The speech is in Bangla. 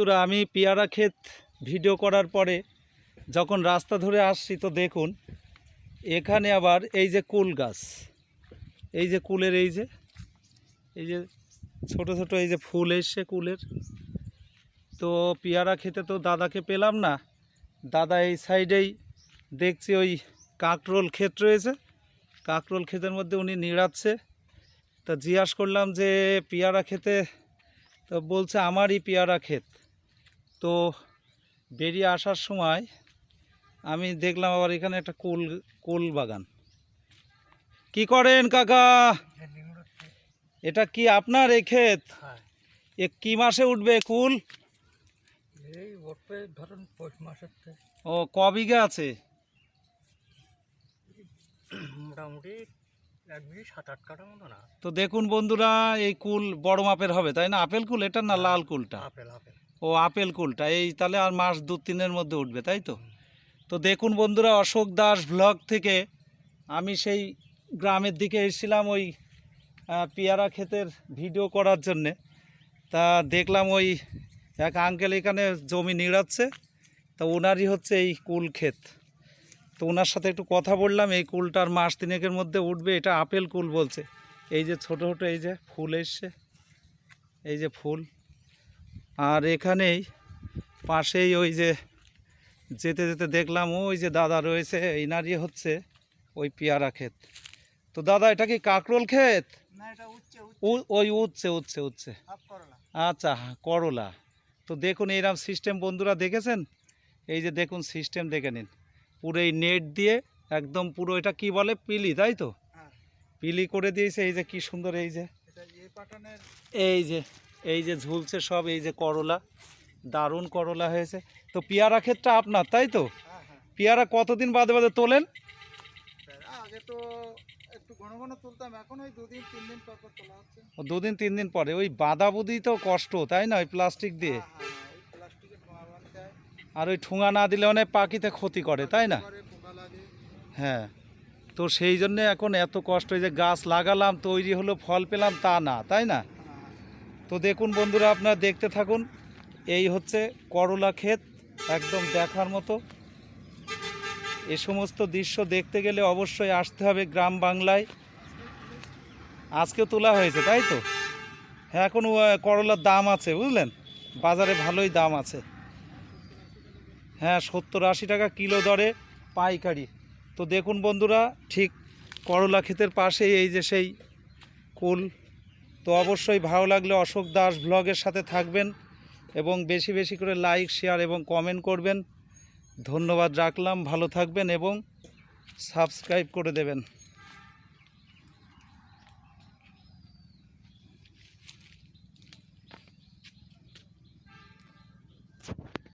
বন্ধুরা, আমি পেয়ারা ক্ষেত ভিডিও করার পরে যখন রাস্তা ধরে আসছি তো দেখুন, এখানে আবার এই যে কুল গাছ, এই যে কুলের এই যে এই যে ছোট ছোট এই যে ফুল এসছে কুলের। তো পেয়ারা খেতে তো দাদাকে পেলাম না, দাদা এই সাইডেই দেখছি ওই কাঁকরোল ক্ষেত রয়েছে। কাঁকরোল ক্ষেতের মধ্যে উনি নিড়াচ্ছে। তা জিজ্ঞাসা করলাম যে, পেয়ারা খেতে তো বলছে, আমারই পেয়ারা ক্ষেত। তো বেরিয়ে আসার সময় আমি দেখলাম আবার এখানে একটা কুল কুল বাগান। কি করেন কাকা? এটা কি আপনার এই ক্ষেত? এ কি মাসে উঠবে কুল? ও ক বিঘা আছে? মোটামুটি তো দেখুন বন্ধুরা এই কুল বড় মাপের হবে তাই না? আপেল কুল এটা না লাল কুলটা? Apple apple. ও আপেল কুলটা, এই তাহলে আর মাস দু তিনের মধ্যে উঠবে, তাই তো? তো দেখুন বন্ধুরা, অশোক দাস ব্লগ থেকে আমি সেই গ্রামের দিকে এসেছিলাম ওই পেয়ারা ক্ষেতের ভিডিও করার জন্যে। তা দেখলাম ওই এক আঙ্কেল এখানে জমি নিড়াচ্ছে, তা ওনারই হচ্ছে এই কুল ক্ষেত। তো ওনার সাথে একটু কথা বললাম, এই কুলটার মাস তিনেকের মধ্যে উঠবে, এটা আপেল কুল বলছে। এই যে ছোট ছোট, এই যে ফুল এসছে, এই যে ফুল। আর এখানেই পাশেই ওই যে যেতে যেতে দেখলাম ওই যে দাদা রয়েছে এনারই হচ্ছে ওই পেয়ারা ক্ষেত। তো দাদা এটা কি কাঁকরোল ক্ষেত? এটা ওই উঠছে উঠছে উঠছে আচ্ছা করলা। তো দেখুন এইরকম সিস্টেম বন্ধুরা দেখেছেন? এই যে দেখুন সিস্টেম দেখে নিন। পুরো এই নেট দিয়ে একদম পুরো এটা কি বলে? পিলি তাই তো? হ্যাঁ। পিলি করে দিয়েছে এই যে কি সুন্দর এই যে। এই এই যে এই যে ঝুলছে সব এই যে করলা দারুণ করলা হয়েছে। তো পেয়ারা ক্ষেতটা আপনার তাই তো? হ্যাঁ হ্যাঁ। পেয়ারা কতদিন বাদে বাদে তোলেন? আগে তো একটু ঘন ঘন তুলতাম এখন ওই দুদিন তিন দিন পর পর তোলা হচ্ছে। দুদিন তিন দিন পরে। ওই বাঁধাবুদি তো কষ্ট তাই না ওই প্লাস্টিক দিয়ে হ্যাঁ। আর ওই ঠুঙা না দিলে অনেক পাখিতে ক্ষতি করে তাই না? হ্যাঁ। তো সেই জন্যে এখন এত কষ্ট এই যে গাছ লাগালাম তৈরি হলো ফল পেলাম তা না তাই না? তো দেখুন বন্ধুরা, আপনারা দেখতে থাকুন, এই হচ্ছে করলা ক্ষেত, একদম দেখার মতো। এ সমস্ত দৃশ্য দেখতে গেলে অবশ্যই আসতে হবে গ্রাম বাংলায়। আজকে তোলা হয়েছে, তাই তো? হ্যাঁ এখন করলার দাম আছে, বুঝলেন? বাজারে ভালোই দাম আছে। হ্যাঁ সত্তর আশি টাকা কিলো দরে পাইকারি। তো দেখুন বন্ধুরা, ঠিক করলা ক্ষেতের পাশেই এই যে সেই কুল তো অবশ্যই ভালো লাগলে অশোক দাস ব্লগের সাথে থাকবেন এবং বেশি বেশি করে লাইক, শেয়ার এবং কমেন্ট করবেন। ধন্যবাদ রাখলাম, ভালো থাকবেন এবং সাবস্ক্রাইব করে দেবেন।